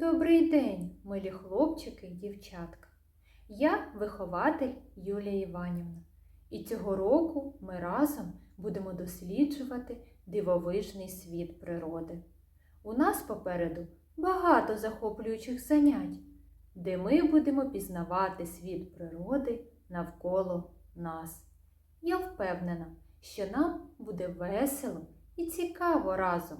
Добрий день, милі хлопчики і дівчатка. Я вихователь Юлія Іванівна. І цього року ми разом будемо досліджувати дивовижний світ природи. У нас попереду багато захоплюючих занять, де ми будемо пізнавати світ природи навколо нас. Я впевнена, що нам буде весело і цікаво разом.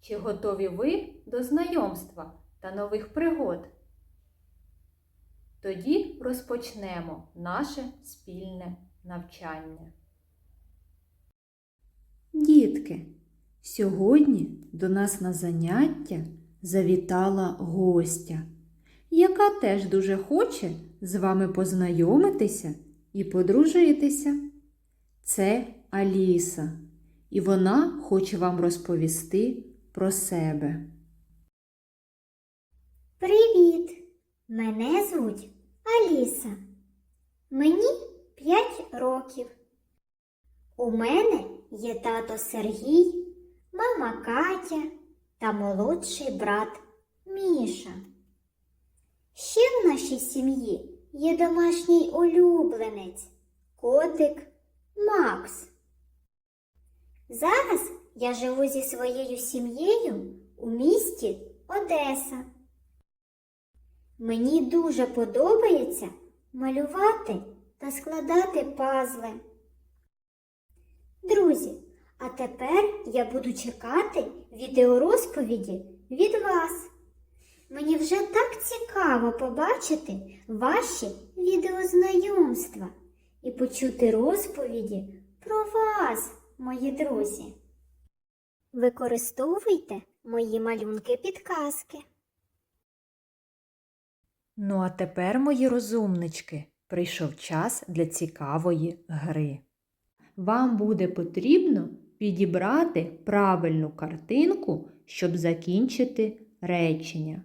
Чи готові ви до знайомства та нових пригод? Тоді розпочнемо наше спільне навчання. Дітки, сьогодні до нас на заняття завітала гостя, яка теж дуже хоче з вами познайомитися і подружитися. Це Аліса, і вона хоче вам розповісти про себе. Привіт! Мене звуть Аліса. Мені 5 років. У мене є тато Сергій, мама Катя та молодший брат Міша. Ще в нашій сім'ї є домашній улюбленець, котик Макс. Зараз я живу зі своєю сім'єю у місті Одеса. Мені дуже подобається малювати та складати пазли. Друзі, а тепер я буду чекати відеорозповіді від вас. Мені вже так цікаво побачити ваші відеознайомства і почути розповіді про вас, мої друзі. Використовуйте мої малюнки підказки. Ну а тепер, мої розумнички, прийшов час для цікавої гри. Вам буде потрібно підібрати правильну картинку, щоб закінчити речення.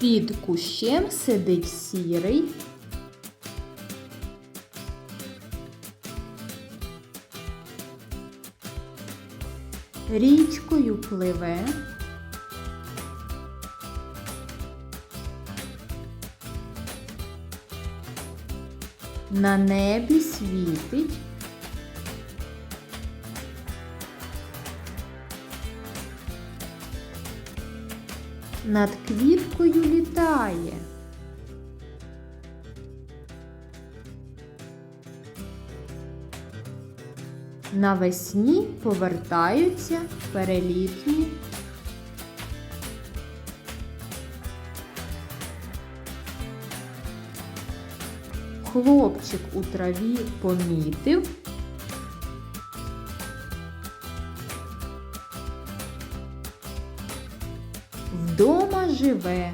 Під кущем сидить сірий. Річкою пливе. На небі світить. Над квіткою літає. Навесні повертаються перелітні. Хлопчик у траві помітив. Вдома живе.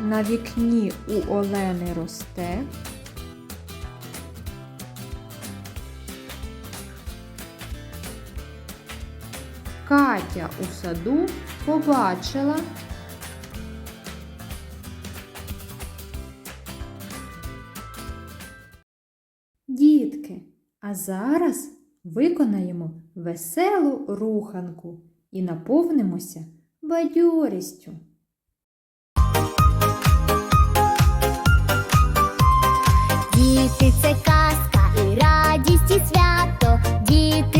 На вікні у Олени росте. Катя у саду побачила. Дітки, а зараз виконаємо веселу руханку і наповнимося бадьорістю. Діти це казка і радість, і свято. Діти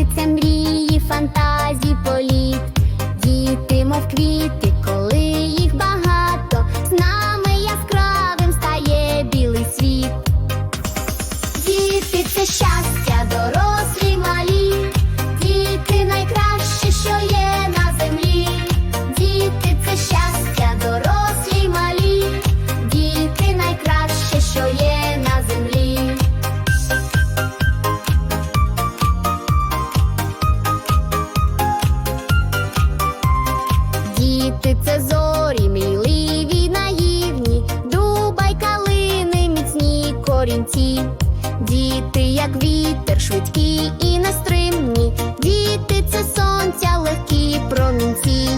Діти, як вітер, швидкі і нестримні. Діти це сонця, легкі промінці.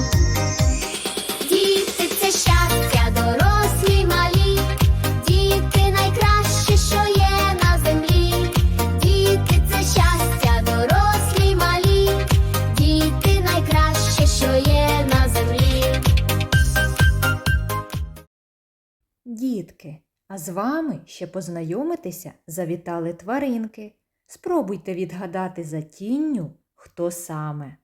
Діти це щастя, дорослі й малі. Діти найкраще, що є на землі. Діти це щастя, дорослі й малі. Діти найкраще, що є на землі. Дітки. А з вами ще познайомитися завітали тваринки. Спробуйте відгадати за тінню, хто саме.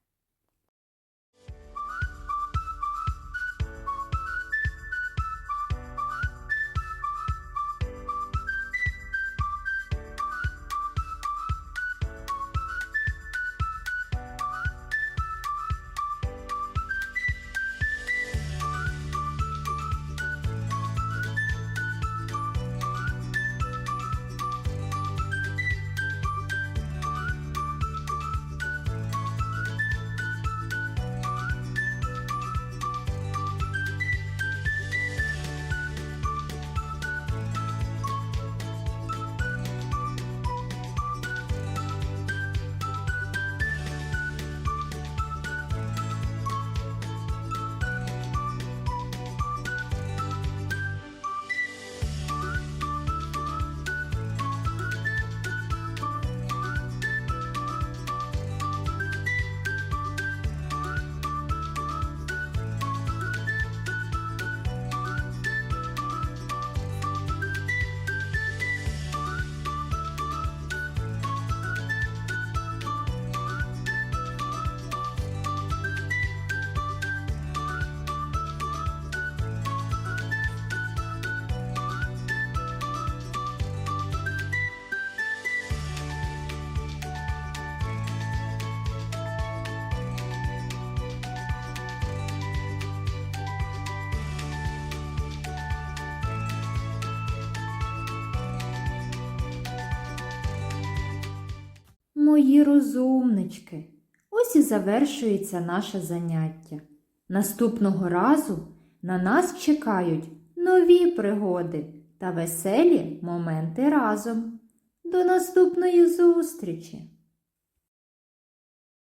Мої розумнички, ось і завершується наше заняття. Наступного разу на нас чекають нові пригоди та веселі моменти разом. До наступної зустрічі!